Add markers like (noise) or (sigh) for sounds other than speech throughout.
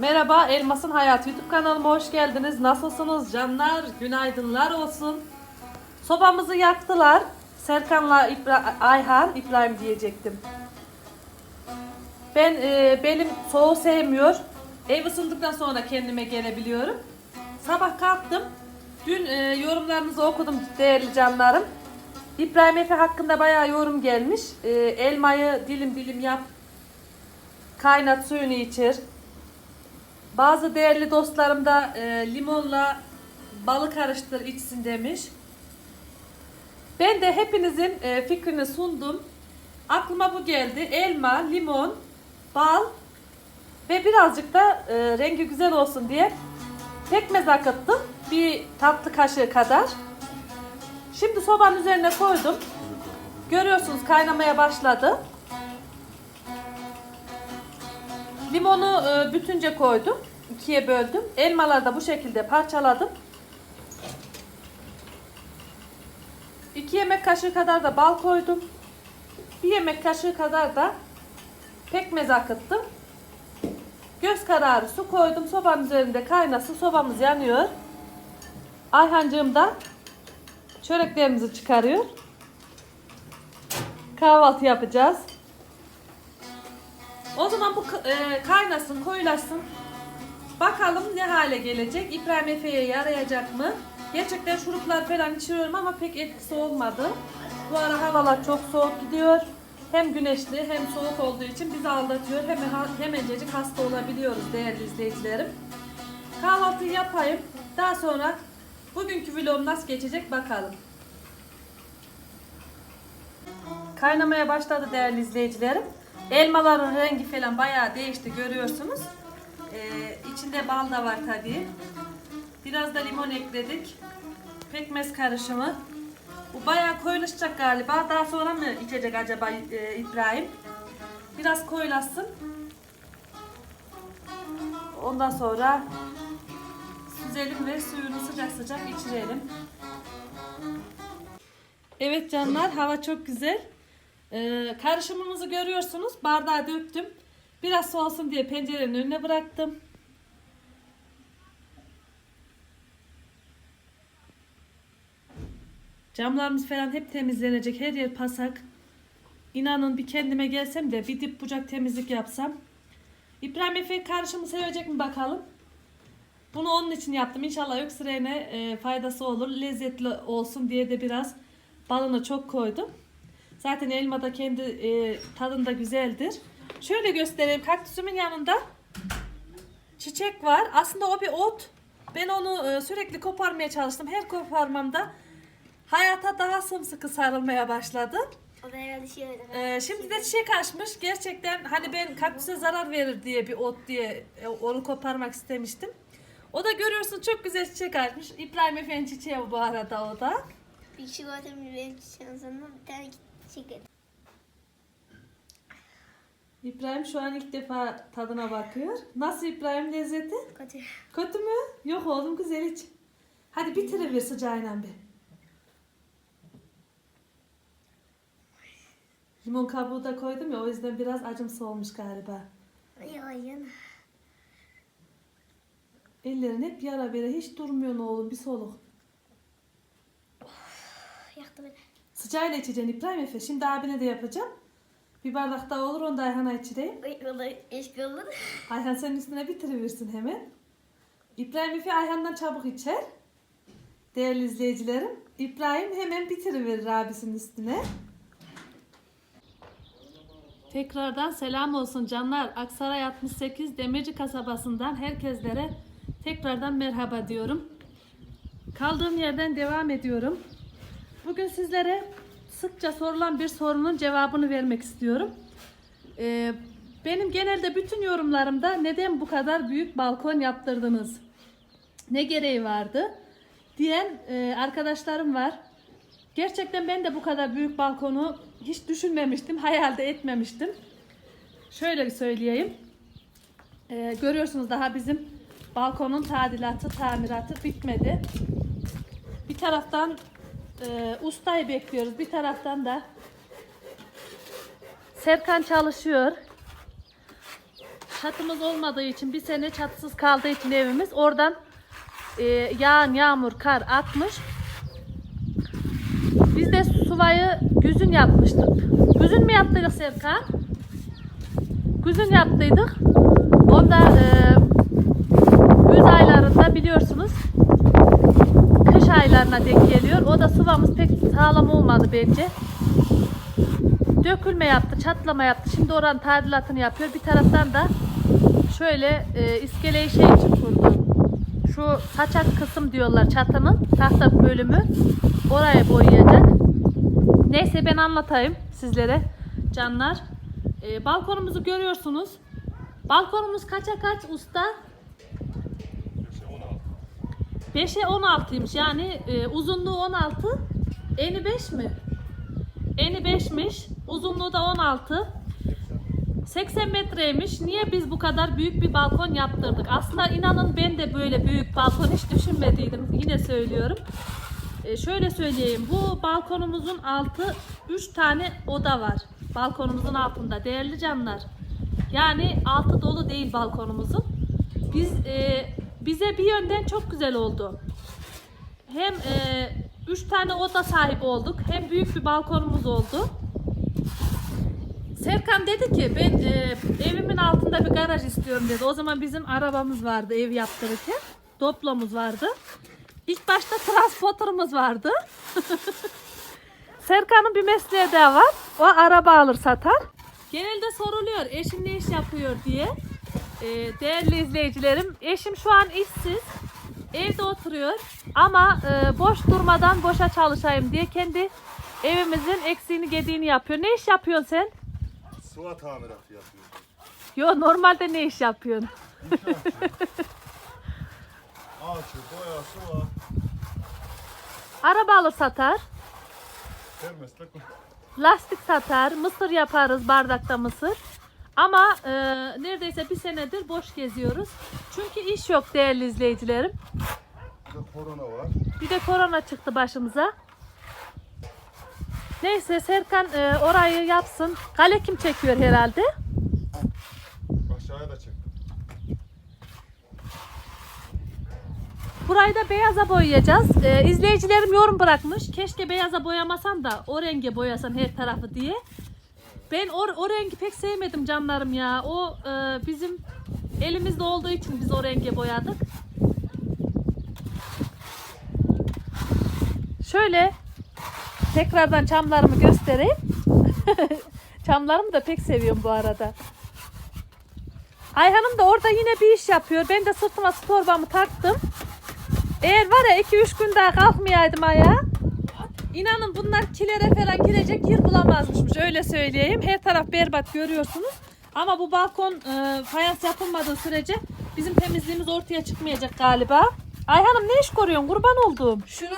Merhaba Elmas'ın Hayat YouTube kanalıma hoş geldiniz. Nasılsınız canlar? Günaydınlar olsun. Sobamızı yaktılar. Serkan'la İbra- Ayhan, İbrahim diyecektim. Ben e, benim soğuğu sevmiyor. Ev ısındıktan sonra kendime gelebiliyorum. Sabah kalktım. Dün e, yorumlarınızı okudum değerli canlarım. İbrahim Efe hakkında bayağı yorum gelmiş. E, elmayı dilim dilim yap. Kaynat suyunu içir. Bazı değerli dostlarım da e, limonla balı karıştır içsin demiş. Ben de hepinizin e, fikrini sundum. Aklıma bu geldi. Elma, limon, bal ve birazcık da e, rengi güzel olsun diye pekmez akıttım. Bir tatlı kaşığı kadar. Şimdi sobanın üzerine koydum. Görüyorsunuz kaynamaya başladı. Limonu e, bütünce koydum. ikiye böldüm. Elmaları da bu şekilde parçaladım. 2 yemek kaşığı kadar da bal koydum. 1 yemek kaşığı kadar da pekmez akıttım. Göz kararı su koydum. Sobanın üzerinde kaynasın. Sobamız yanıyor. Ayhancığım da çöreklerimizi çıkarıyor. Kahvaltı yapacağız. O zaman bu e, kaynasın, koyulasın. Bakalım ne hale gelecek. İbrahim Efe'ye yarayacak mı? Gerçekten şuruplar falan içiriyorum ama pek etkisi olmadı. Bu ara havalar çok soğuk gidiyor. Hem güneşli hem soğuk olduğu için bizi aldatıyor. Hemen hemencecik hasta olabiliyoruz değerli izleyicilerim. Kahvaltıyı yapayım. Daha sonra bugünkü vlogum nasıl geçecek bakalım. Kaynamaya başladı değerli izleyicilerim. Elmaların rengi falan bayağı değişti görüyorsunuz. Ee, içinde bal da var tabii. Biraz da limon ekledik. Pekmez karışımı. Bu bayağı koyulaşacak galiba. Daha sonra mı içecek acaba e, İbrahim? Biraz koyulaşsın. Ondan sonra süzelim ve suyunu sıcak sıcak içirelim. Evet canlar hava çok güzel. Ee, karışımımızı görüyorsunuz. Bardağa döktüm. Biraz soğusun diye pencerenin önüne bıraktım. Camlarımız falan hep temizlenecek. Her yer pasak. İnanın bir kendime gelsem de bir dip bucak temizlik yapsam. İbrahim Efe karışımı sevecek mi bakalım. Bunu onun için yaptım. İnşallah öksürüğüne e, faydası olur. Lezzetli olsun diye de biraz balını çok koydum. Zaten elma da kendi e, tadında güzeldir. Şöyle göstereyim. Kaktüsümün yanında çiçek var. Aslında o bir ot. Ben onu e, sürekli koparmaya çalıştım. Her koparmamda hayata daha sımsıkı sarılmaya başladı. Ee, şimdi de çiçek açmış. Gerçekten hani ben kaktüse zarar verir diye bir ot diye e, onu koparmak istemiştim. O da görüyorsun çok güzel çiçek açmış. İbrahim Efe'nin çiçeği bu arada o da. Bir çikolatamı benim şansımda bir tane çikolata. İbrahim şu an ilk defa tadına bakıyor. Nasıl İbrahim lezzeti? Kötü. Kötü mü? Yok oğlum güzel iç. Hadi bitiriver sıcağıyla bir. Limon kabuğu da koydum ya o yüzden biraz acımsı olmuş galiba. Yalan. Ellerin hep yara bere hiç durmuyor oğlum bir soluk. Yaktı beni. Sıcağıyla içeceksin İbrahim Efe. Şimdi abine de yapacağım. Bir bardak daha olur onu da Ayhan'a içireyim. Eşki olur. (laughs) Ayhan senin üstüne bitiriversin hemen. İbrahim Efe Ayhan'dan çabuk içer. Değerli izleyicilerim. İbrahim hemen bitiriverir abisinin üstüne. Tekrardan selam olsun canlar. Aksaray 68 Demirci kasabasından herkeslere tekrardan merhaba diyorum. Kaldığım yerden devam ediyorum. Bugün sizlere sıkça sorulan bir sorunun cevabını vermek istiyorum. Ee, benim genelde bütün yorumlarımda neden bu kadar büyük balkon yaptırdınız? Ne gereği vardı? diyen e, arkadaşlarım var. Gerçekten ben de bu kadar büyük balkonu hiç düşünmemiştim, hayalde etmemiştim. Şöyle söyleyeyim. Ee, görüyorsunuz daha bizim balkonun tadilatı, tamiratı bitmedi. Bir taraftan e, ustayı bekliyoruz, bir taraftan da Serkan çalışıyor. çatımız olmadığı için bir sene çatısız kaldığı için evimiz oradan e, yağan yağmur kar atmış. Biz de suvayı güzün yapmıştık. Güzün mü yaptıydık Serkan? Güzün yaptıydık. Onda e, güz aylarında biliyorsunuz aylarına denk geliyor. O da sıvamız pek sağlam olmadı bence. Dökülme yaptı, çatlama yaptı. Şimdi oranın tadilatını yapıyor. Bir taraftan da şöyle e, iskeleyi şey için kurdu. Şu saçak kısım diyorlar çatının tahta bölümü. Oraya boyayacak. Neyse ben anlatayım sizlere canlar. E, balkonumuzu görüyorsunuz. Balkonumuz kaça kaç usta? 5'e 16'ymış. Yani e, uzunluğu 16, eni 5 mi? Eni 5'miş, uzunluğu da 16. 80 metreymiş. Niye biz bu kadar büyük bir balkon yaptırdık? Aslında inanın ben de böyle büyük balkon hiç düşünmediydim. Yine söylüyorum. E, şöyle söyleyeyim. Bu balkonumuzun altı 3 tane oda var. Balkonumuzun altında değerli canlar. Yani altı dolu değil balkonumuzun. Biz e, bize bir yönden çok güzel oldu. Hem e, üç tane oda sahibi olduk, hem büyük bir balkonumuz oldu. Serkan dedi ki ben e, evimin altında bir garaj istiyorum dedi. O zaman bizim arabamız vardı ev yaptırırken. Doplomuz vardı. İlk başta transporterımız vardı. (laughs) Serkan'ın bir mesleği daha var. O araba alır satar. Genelde soruluyor eşim ne iş yapıyor diye. Ee, değerli izleyicilerim eşim şu an işsiz. Evde oturuyor ama e, boş durmadan boşa çalışayım diye kendi evimizin eksiğini gediğini yapıyor. Ne iş yapıyorsun sen? Sıva tamiratı yapıyor. Yo normalde ne iş yapıyorsun? (laughs) Ağaçı, boya, sıva. Araba alır satar, Her meslek lastik satar, mısır yaparız bardakta mısır. Ama e, neredeyse bir senedir boş geziyoruz. Çünkü iş yok değerli izleyicilerim. Bir de korona var. Bir de korona çıktı başımıza. Neyse Serkan e, orayı yapsın. Kale kim çekiyor herhalde? Aşağıya da çektim. Burayı da beyaza boyayacağız. E, izleyicilerim yorum bırakmış. Keşke beyaza boyamasan da o renge boyasan her tarafı diye. Ben o, o rengi pek sevmedim canlarım ya. O e, bizim elimizde olduğu için biz o renge boyadık. Şöyle tekrardan çamlarımı göstereyim. (laughs) Çamlarımı da pek seviyorum bu arada. Ayhan'ım da orada yine bir iş yapıyor. Ben de sırtıma su torbamı taktım. Eğer var ya 2-3 gün daha kalkmayaydım ayağa. İnanın bunlar kilere falan girecek yer bulamazmışmış öyle söyleyeyim. Her taraf berbat görüyorsunuz. Ama bu balkon e, fayans yapılmadığı sürece bizim temizliğimiz ortaya çıkmayacak galiba. Ayhan'ım ne iş koruyorsun kurban olduğum? Şunu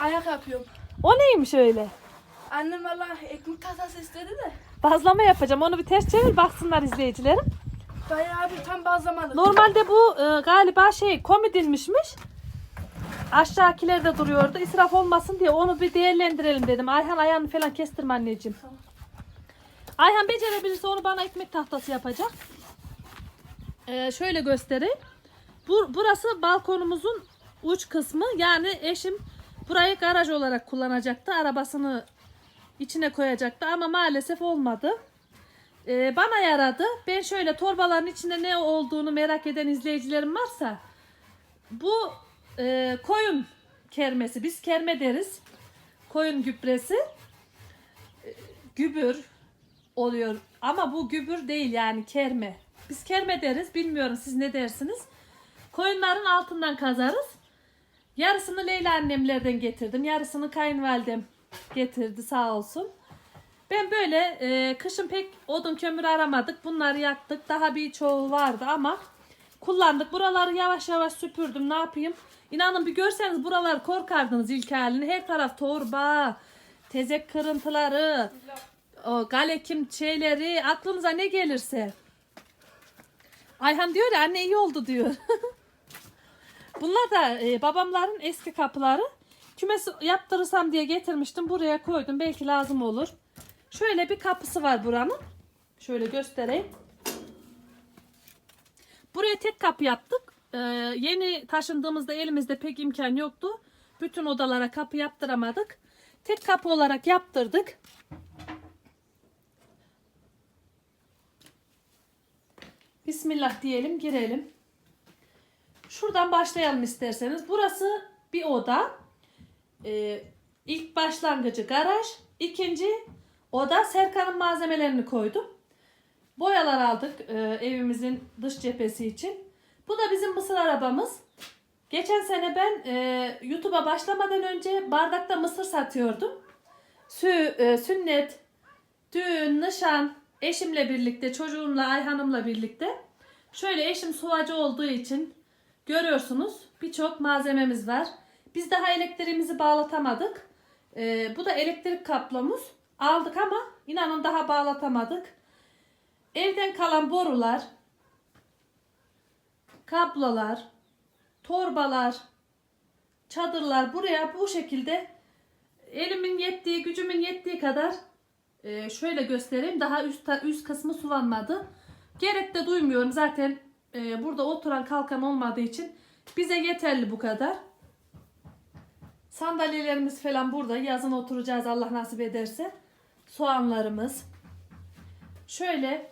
ayak yapıyorum. O neymiş öyle? Annem valla ekmek kasası istedi de. Bazlama yapacağım onu bir ters çevir baksınlar izleyicilerim. Bayağı bir tam bazlamadı. Normalde bu e, galiba şey komidilmişmiş. Aşağıkiler de duruyordu. İsraf olmasın diye onu bir değerlendirelim dedim. Ayhan ayağını falan kestirme anneciğim. Ayhan becerebilirse onu bana ekmek tahtası yapacak. E, şöyle göstereyim. Bu, burası balkonumuzun uç kısmı. Yani eşim burayı garaj olarak kullanacaktı. Arabasını içine koyacaktı ama maalesef olmadı. Ee, bana yaradı. Ben şöyle torbaların içinde ne olduğunu merak eden izleyicilerim varsa bu e, koyun kermesi. Biz kerme deriz. Koyun gübresi. E, gübür oluyor. Ama bu gübür değil yani kerme. Biz kerme deriz. Bilmiyorum siz ne dersiniz. Koyunların altından kazarız. Yarısını Leyla annemlerden getirdim. Yarısını kayınvalidem getirdi sağ olsun. Ben böyle e, kışın pek odun kömür aramadık. Bunları yaktık. Daha bir çoğu vardı ama kullandık. Buraları yavaş yavaş süpürdüm. Ne yapayım? İnanın bir görseniz buralar korkardınız ilk halini. Her taraf torba, tezek kırıntıları, o galekim şeyleri, aklınıza ne gelirse. Ayhan diyor ya anne iyi oldu diyor. (laughs) Bunlar da e, babamların eski kapıları. Kümes yaptırırsam diye getirmiştim. Buraya koydum. Belki lazım olur. Şöyle bir kapısı var buranın. Şöyle göstereyim. Buraya tek kapı yaptık. Ee, yeni taşındığımızda elimizde pek imkan yoktu. Bütün odalara kapı yaptıramadık. Tek kapı olarak yaptırdık. Bismillah diyelim girelim. Şuradan başlayalım isterseniz. Burası bir oda. Ee, ilk başlangıcı garaj. İkinci oda Serkan'ın malzemelerini koydum. Boyalar aldık e, evimizin dış cephesi için. Bu da bizim mısır arabamız. Geçen sene ben e, YouTube'a başlamadan önce bardakta mısır satıyordum. Sü, e, sünnet, düğün, nişan, eşimle birlikte, çocuğumla, Ayhan'ımla birlikte. Şöyle eşim suvacı olduğu için görüyorsunuz birçok malzememiz var. Biz daha elektriğimizi bağlatamadık. E, bu da elektrik kablomuz. Aldık ama inanın daha bağlatamadık. Evden kalan borular, kablolar, torbalar, çadırlar buraya bu şekilde elimin yettiği, gücümün yettiği kadar e, şöyle göstereyim. Daha üst üst kısmı sulanmadı. Gerek de duymuyorum. Zaten e, burada oturan kalkan olmadığı için bize yeterli bu kadar. Sandalyelerimiz falan burada. Yazın oturacağız Allah nasip ederse. Soğanlarımız. Şöyle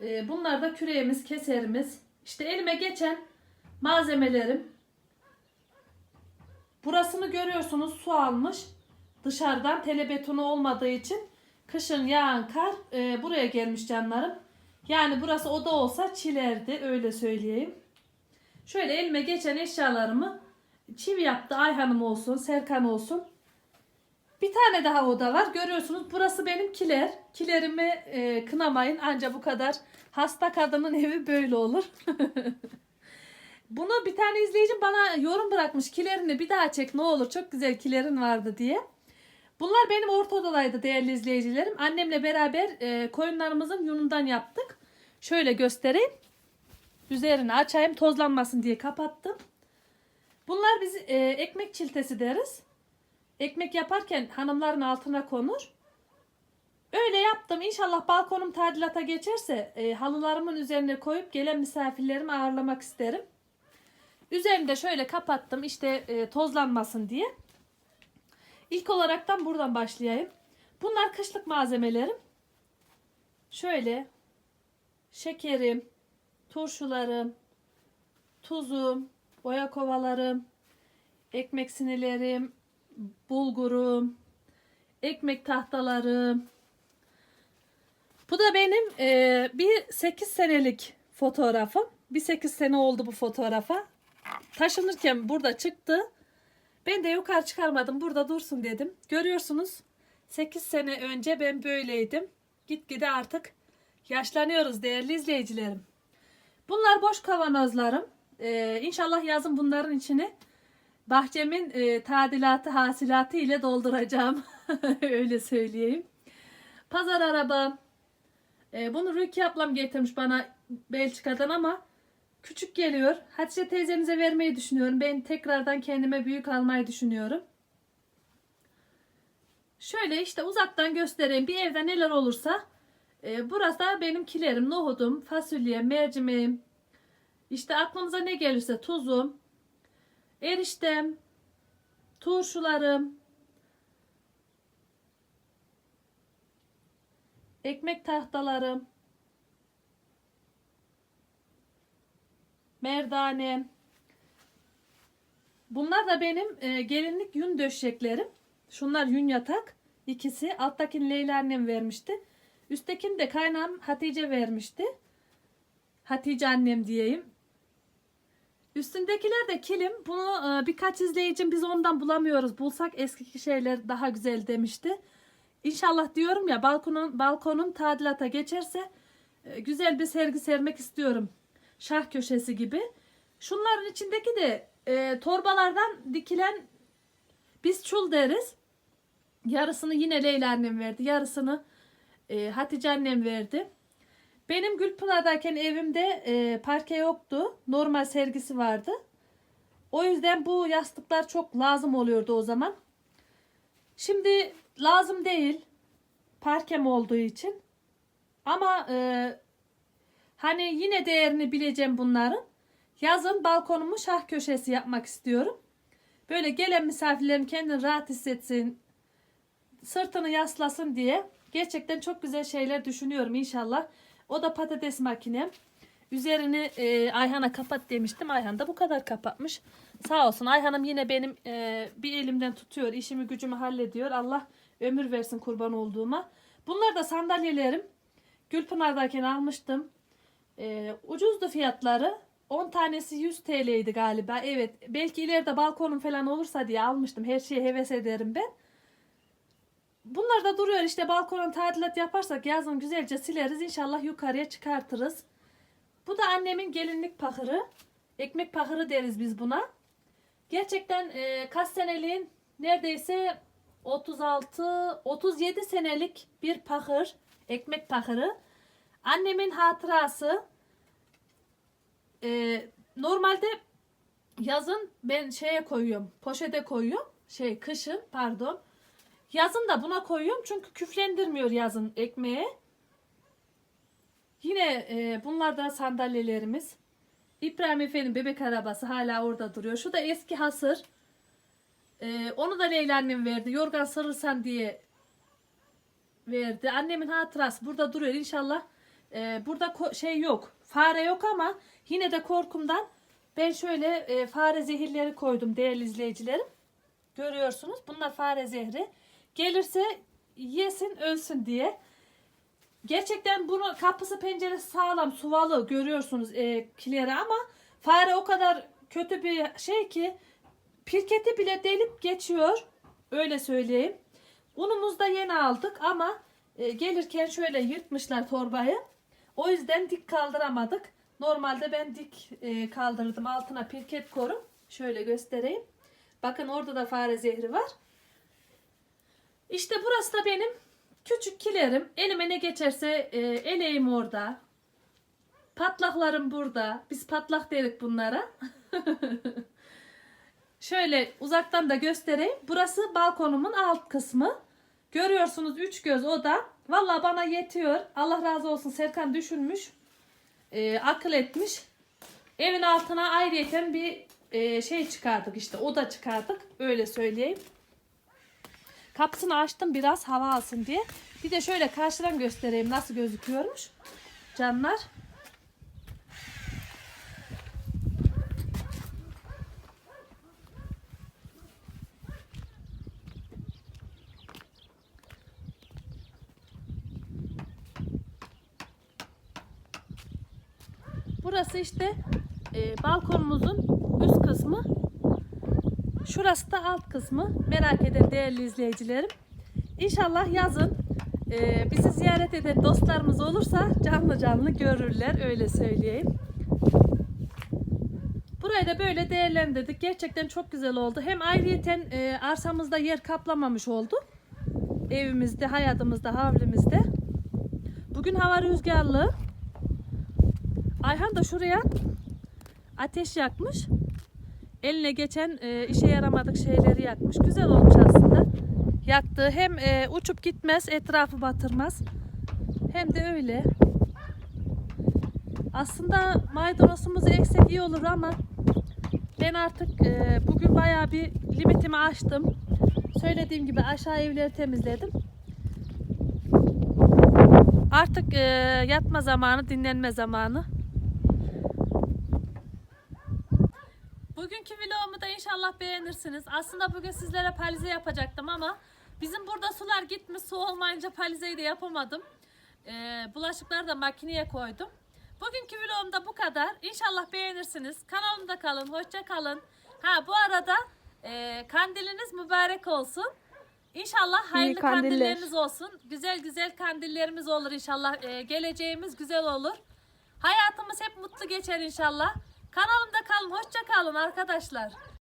e, bunlar da küreğimiz, keserimiz. İşte elime geçen malzemelerim. Burasını görüyorsunuz su almış. Dışarıdan telebetonu olmadığı için kışın yağan kar e, buraya gelmiş canlarım. Yani burası oda olsa çilerdi öyle söyleyeyim. Şöyle elime geçen eşyalarımı çivi yaptı Ayhan'ım olsun, Serkan olsun. Bir tane daha oda var. Görüyorsunuz burası benim kiler. Kilerimi e, kınamayın. Anca bu kadar. Hasta kadının evi böyle olur. (laughs) Bunu bir tane izleyicim bana yorum bırakmış. Kilerini bir daha çek ne olur. Çok güzel kilerin vardı diye. Bunlar benim orta odadaydı değerli izleyicilerim. Annemle beraber e, koyunlarımızın yunundan yaptık. Şöyle göstereyim. Üzerini açayım tozlanmasın diye kapattım. Bunlar biz e, ekmek çiltesi deriz. Ekmek yaparken hanımların altına konur. Öyle yaptım. İnşallah balkonum tadilata geçerse e, halılarımın üzerine koyup gelen misafirlerimi ağırlamak isterim. Üzerini de şöyle kapattım işte e, tozlanmasın diye. İlk olaraktan buradan başlayayım. Bunlar kışlık malzemelerim. Şöyle şekerim, turşularım, tuzum, boya kovalarım, ekmek sinirlerim, bulgurum, ekmek tahtalarım. Bu da benim e, bir 8 senelik fotoğrafım. Bir 8 sene oldu bu fotoğrafa. Taşınırken burada çıktı. Ben de yukarı çıkarmadım. Burada dursun dedim. Görüyorsunuz 8 sene önce ben böyleydim. Gitgide artık yaşlanıyoruz değerli izleyicilerim. Bunlar boş kavanozlarım. Ee, inşallah yazın bunların içine bahçemin e, tadilatı hasilatı ile dolduracağım. (laughs) Öyle söyleyeyim. Pazar arabam. E, bunu Rüki ablam getirmiş bana Belçika'dan ama küçük geliyor. Hatice teyzenize vermeyi düşünüyorum. Ben tekrardan kendime büyük almayı düşünüyorum. Şöyle işte uzaktan göstereyim. Bir evde neler olursa. E, burası da benim kilerim, nohudum, fasulye, mercimeğim. İşte aklınıza ne gelirse tuzum, eriştem, turşularım, ekmek tahtalarım, merdanem. Bunlar da benim e, gelinlik yün döşeklerim. Şunlar yün yatak. ikisi. Alttakini Leyla annem vermişti. Üsttekini de kaynağım Hatice vermişti. Hatice annem diyeyim. Üstündekiler de kilim. Bunu e, birkaç izleyicim biz ondan bulamıyoruz. Bulsak eski şeyler daha güzel demişti. İnşallah diyorum ya balkonun balkonum tadilata geçerse e, güzel bir sergi sermek istiyorum. Şah köşesi gibi. Şunların içindeki de e, torbalardan dikilen biz çul deriz. Yarısını yine Leyla annem verdi. Yarısını e, Hatice annem verdi. Benim Gülpınar'dayken evimde e, parke yoktu. Normal sergisi vardı. O yüzden bu yastıklar çok lazım oluyordu o zaman. Şimdi lazım değil. Parkem olduğu için. Ama e, Hani yine değerini bileceğim bunların. Yazın balkonumu şah köşesi yapmak istiyorum. Böyle gelen misafirlerim kendini rahat hissetsin, sırtını yaslasın diye gerçekten çok güzel şeyler düşünüyorum inşallah. O da patates makinem. Üzerini e, Ayhan'a kapat demiştim. Ayhan da bu kadar kapatmış. Sağ olsun Ayhan'ım yine benim e, bir elimden tutuyor. işimi gücümü hallediyor. Allah ömür versin kurban olduğuma. Bunlar da sandalyelerim. Gülpınar'dayken almıştım. E, ucuzdu fiyatları. 10 tanesi 100 TL'ydi galiba. Evet. Belki ileride balkonum falan olursa diye almıştım. Her şeye heves ederim ben. Bunlar da duruyor işte balkona tadilat yaparsak yazın güzelce sileriz. İnşallah yukarıya çıkartırız. Bu da annemin gelinlik pahırı. Ekmek pahırı deriz biz buna. Gerçekten e, kaç neredeyse 36 37 senelik bir pahır. Ekmek pahırı. Annemin hatırası. E, normalde yazın ben şeye koyuyorum. Poşete koyuyorum. Şey kışın pardon. Yazın da buna koyuyorum çünkü küflendirmiyor yazın ekmeğe. Yine e, bunlar da sandalyelerimiz. İbrahim Efe'nin bebek arabası hala orada duruyor. Şu da eski hasır. E, onu da Leyla annem verdi. Yorgan sarırsan diye verdi. Annemin hatırası burada duruyor. İnşallah e, burada şey yok. Fare yok ama yine de korkumdan ben şöyle e, fare zehirleri koydum değerli izleyicilerim. Görüyorsunuz. Bunlar fare zehri. Gelirse yesin ölsün diye. Gerçekten bunu kapısı penceresi sağlam suvalı görüyorsunuz e, kileri ama fare o kadar kötü bir şey ki pirketi bile delip geçiyor. Öyle söyleyeyim. Unumuzu da yeni aldık ama e, gelirken şöyle yırtmışlar torbayı. O yüzden dik kaldıramadık. Normalde ben dik e, kaldırdım. Altına pirket korum. Şöyle göstereyim. Bakın orada da fare zehri var. İşte burası da benim küçük kilerim. Elime ne geçerse e, eleğim orada. Patlaklarım burada. Biz patlak derik bunlara. (laughs) Şöyle uzaktan da göstereyim. Burası balkonumun alt kısmı. Görüyorsunuz üç göz oda. Valla bana yetiyor. Allah razı olsun Serkan düşünmüş. e, akıl etmiş. Evin altına ayrıyeten bir e, şey çıkardık işte oda çıkardık. Öyle söyleyeyim. Kapısını açtım biraz hava alsın diye. Bir de şöyle karşıdan göstereyim nasıl gözüküyormuş. Canlar. Burası işte e, balkonumuzun üst kısmı. Şurası da alt kısmı. Merak eden değerli izleyicilerim. İnşallah yazın e, bizi ziyaret eden dostlarımız olursa canlı canlı görürler. Öyle söyleyeyim. Burayı da böyle değerlendirdik. Gerçekten çok güzel oldu. Hem ayrıyeten e, arsamızda yer kaplamamış oldu. Evimizde, hayatımızda, havlimizde. Bugün hava rüzgarlı. Ayhan da şuraya ateş yakmış. Eline geçen e, işe yaramadık şeyleri yakmış. Güzel olmuş aslında. Yaktığı hem e, uçup gitmez, etrafı batırmaz. Hem de öyle. Aslında maydanozumuzu eksek iyi olur ama ben artık e, bugün bayağı bir limitimi aştım. Söylediğim gibi aşağı evleri temizledim. Artık e, yatma zamanı, dinlenme zamanı. Bugünkü vlogumu da inşallah beğenirsiniz. Aslında bugün sizlere palize yapacaktım ama bizim burada sular gitmiş. Su olmayınca palizeyi de yapamadım. Ee, bulaşıkları da makineye koydum. Bugünkü vlogum da bu kadar. İnşallah beğenirsiniz. Kanalımda kalın. Hoşça kalın. Ha bu arada e, kandiliniz mübarek olsun. İnşallah hayırlı kandiller. kandilleriniz olsun. Güzel güzel kandillerimiz olur inşallah. E, geleceğimiz güzel olur. Hayatımız hep mutlu geçer inşallah. Kanalımda kalın. Hoşça kalın arkadaşlar.